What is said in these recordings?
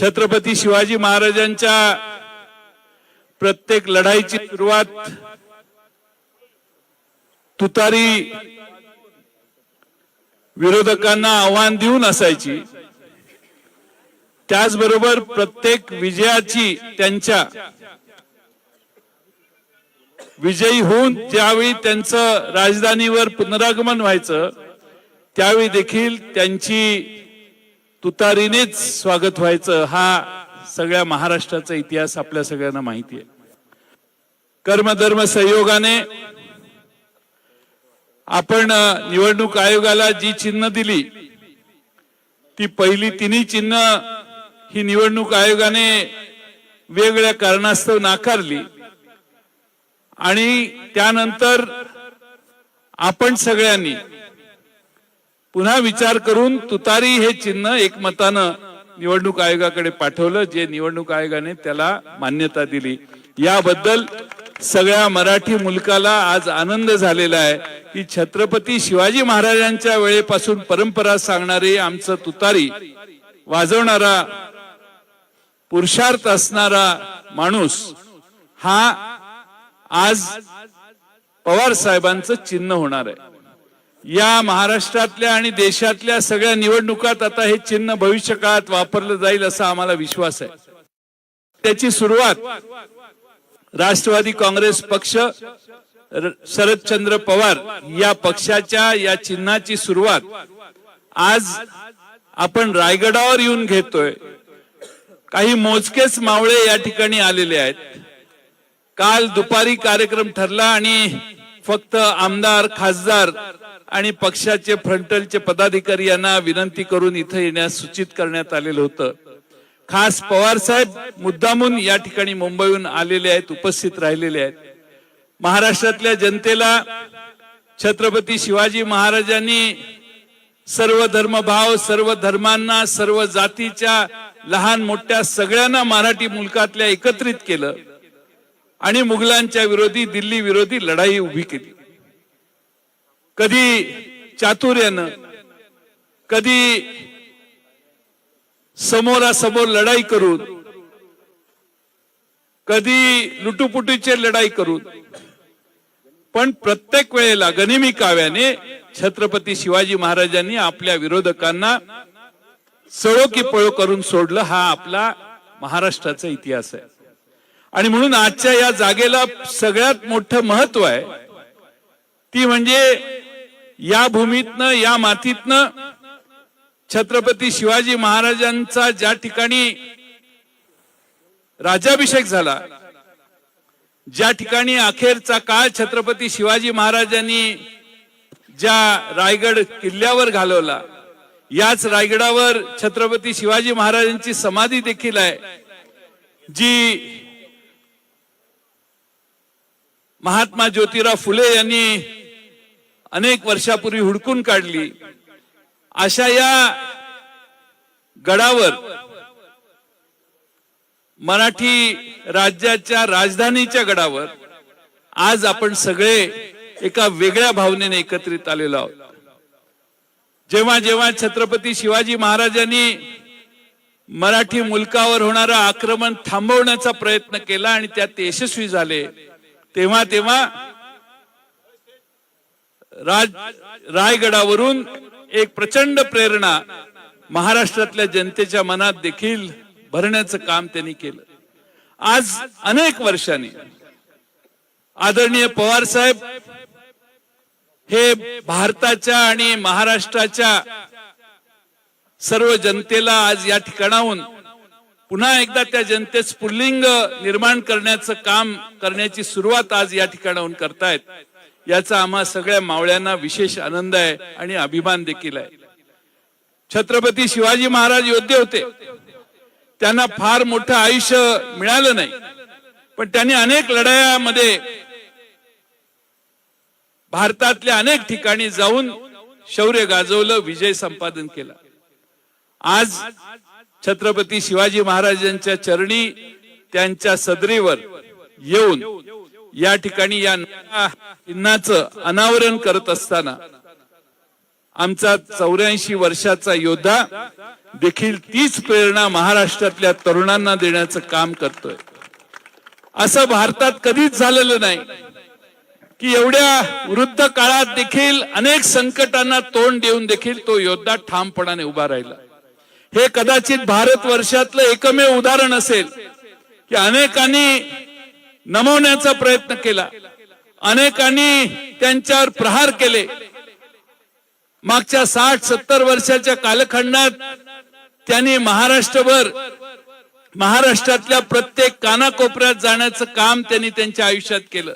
छत्रपती शिवाजी महाराजांच्या प्रत्येक लढाईची सुरुवात तुतारी विरोधकांना आव्हान देऊन असायची. त्याचबरोबर प्रत्येक विजयाची त्यांच्या विजयी होऊन ज्यावेळी त्यांचं राजधानीवर पुनरागमन व्हायचं त्यावेळी देखील त्यांची तुतारीनेच स्वागत व्हायचं हा सगळ्या महाराष्ट्राचा इतिहास आपल्या सगळ्यांना माहिती आहे. कर्मधर्म सहयोगाने आपण निवडणूक आयोगाला जी चिन्ह दिली ती पहिली तिन्ही चिन्ह ही निवडणूक आयोगाने वेगवेगळ्या कारणास्तव नाकारली आणि त्यानंतर आपण सगळ्यांनी पुन्हा विचार करून तुतारी हे चिन्ह एकमतानं निवडणूक आयोगाकडे पाठवलं जे निवडणूक आयोगाने त्याला मान्यता दिली. याबद्दल सगळ्या मराठी मुलकाला आज आनंद झालेला आहे की छत्रपती शिवाजी महाराजांच्या वेळेपासून परंपरा सांगणारे आमचं तुतारी वाजवणारा पुरुषार्थ असणारा माणूस हा आज पवार साहेबांचं चिन्ह होणार आहे. या महाराष्ट्रातल्या आणि देशातल्या सगळ्या निवडणुकात आता हे चिन्ह भविष्यकाळात वापरलं जाईल असा आम्हाला विश्वास आहे. त्याची सुरुवात राष्ट्रवादी काँग्रेस पक्ष शरदचंद्र पवार या पक्षाच्या या चिन्हाची सुरुवात आज आपण रायगडावर येऊन घेतोय. काही मोजकेच मावळे या ठिकाणी आलेले आहेत. काल दुपारी कार्यक्रम ठरला आणि फक्त आमदार खासदार आणि पक्षाचे फ्रंटलचे पदाधिकारी यांना विनंती करून इथं येण्यास सूचित करण्यात आलेलं होतं. खास पवार साहेब मुद्दामून या ठिकाणी मुंबईहून आलेले आहेत उपस्थित राहिलेले आहेत. महाराष्ट्रातल्या जनतेला छत्रपती शिवाजी महाराजांनी सर्व धर्मभाव सर्व धर्मांना सर्व जातीच्या लहान मोठ्या सगळ्यांना मराठी मुलकातल्या एकत्रित केलं आणि मुघलांच्या विरोधी दिल्ली विरोधी लढाई उभी केली. कधी चातुर्यानं कधी समोरासमोर लढाई करून कधी लुटुपुटीचे लढाई करून. पण प्रत्येक वेळेला गनिमी काव्याने छत्रपती शिवाजी महाराजांनी आपल्या विरोधकांना सळो की पळो करून सोडलं हा आपला महाराष्ट्राचा इतिहास आहे. आणि म्हणून आजच्या या जागेला सगळ्यात मोठं महत्त्व आहे ती म्हणजे या भूमीतनं या मातीतनं छत्रपती शिवाजी महाराजांचा ज्या ठिकाणी राज्याभिषेक झाला ज्या ठिकाणी अखेरचा काळ छत्रपती शिवाजी महाराजांनी ज्या रायगड किल्ल्यावर घालवला याच रायगडावर छत्रपती शिवाजी महाराजांची समाधी देखील आहे जी महात्मा ज्योतिराव फुले यांनी अनेक वर्षापूर्वी हुडकून काढली. अशा या गडावर मराठी राज्याच्या राजधानीच्या गडावर आज आपण सगळे एका वेगळ्या भावनेने एकत्रित आलेलो आहोत. जेव्हा जेव्हा छत्रपती शिवाजी महाराजांनी मराठी मुलकावर होणारं आक्रमण थांबवण्याचा प्रयत्न केला आणि त्यात यशस्वी झाले तेव्हा तेव्हा राज रायगडावरून एक प्रचंड प्रेरणा महाराष्ट्रातल्या जनतेच्या मनात देखील भरण्याचं काम त्यांनी केलं. आज अनेक वर्षांनी आदरणीय पवार साहेब हे भारताच्या आणि महाराष्ट्राच्या सर्व जनतेला आज या ठिकाणाहून पुन्हा एकदा त्या जनतेस पुल्लिंग निर्माण करण्याचं काम करण्याची सुरुवात आज या ठिकाणाहून करतायत. याचा आम्हा सगळ्या मावळ्यांना विशेष आनंद आहे आणि अभिमान देखील आहे. छत्रपती शिवाजी महाराज योद्धे होते. त्यांना फार मोठं आयुष्य मिळालं नाही. पण त्यांनी अनेक लढायामध्ये भारतातल्या अनेक ठिकाणी जाऊन शौर्य गाजवलं विजय संपादन केला. आज छत्रपती शिवाजी महाराजांच्या चरणी त्यांच्या सदरीवर येऊन या ठिकाणी या चिन्हाचं अनावरण करत असताना आमचा चौऱ्याऐंशी वर्षाचा योद्धा देखील तीच प्रेरणा महाराष्ट्रातल्या तरुणांना देण्याचं काम करतोय. असं भारतात कधीच झालेलं नाही की एवढ्या वृद्ध काळात देखील अनेक संकटांना तोंड देऊन देखील तो योद्धा ठामपणाने उभा राहिला. हे कदाचित भारत वर्षातलं एकमेव उदाहरण असेल की अनेकांनी नमवण्याचा प्रयत्न केला. अनेकांनी त्यांच्यावर प्रहार केले. मागच्या साठ सत्तर वर्षाच्या कालखंडात त्यांनी महाराष्ट्रभर महाराष्ट्रातल्या प्रत्येक कानाकोपऱ्यात जाण्याचं काम त्यांनी त्यांच्या आयुष्यात केलं.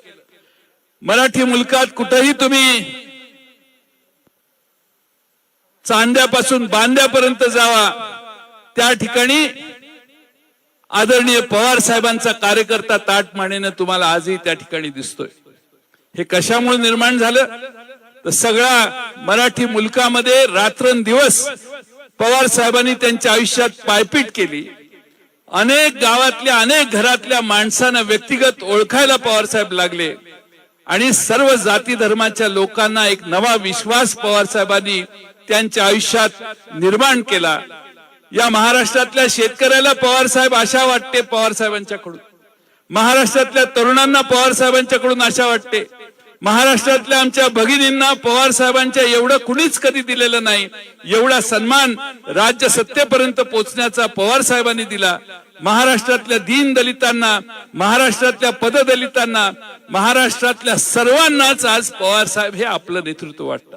मराठी मुलकात कुठंही तुम्ही चांद्यापासून बांद्यापर्यंत जावा त्या ठिकाणी आदरणीय पवार साहेबांचा कार्यकर्ता ताट मानेनं तुम्हाला आजही त्या ठिकाणी दिसतोय. हे कशामुळे निर्माण झालं? तर सगळा मराठी मुलकामध्ये रात्रंदिवस पवार साहेबांनी त्यांच्या आयुष्यात पायपीट केली. अनेक गावातल्या अनेक घरातल्या माणसांना व्यक्तिगत ओळखायला पवार साहेब लागले. आणि सर्व जाती धर्माच्या लोकांना एक नवा विश्वास पवार साहेबांनी त्यांच्या आयुष्यात निर्माण केला. या महाराष्ट्रातल्या शेतकऱ्याला पवार साहेब आशा वाटते पवार साहेबांच्याकडून महाराष्ट्रातल्या तरुणांना पवार साहेबांच्याकडून आशा वाटते. महाराष्ट्रातल्या आमच्या भगिनींना पवार साहेबांच्या एवढं कुणीच कधी दिलेलं नाही. एवढा सन्मान राज्य सत्तेपर्यंत पोहोचण्याचा पवार साहेबांनी दिला. महाराष्ट्रातल्या दीन दलितांना महाराष्ट्रातल्या पददलितांना महाराष्ट्रातल्या सर्वांनाच आज पवार साहेब हे आपलं नेतृत्व वाटतं.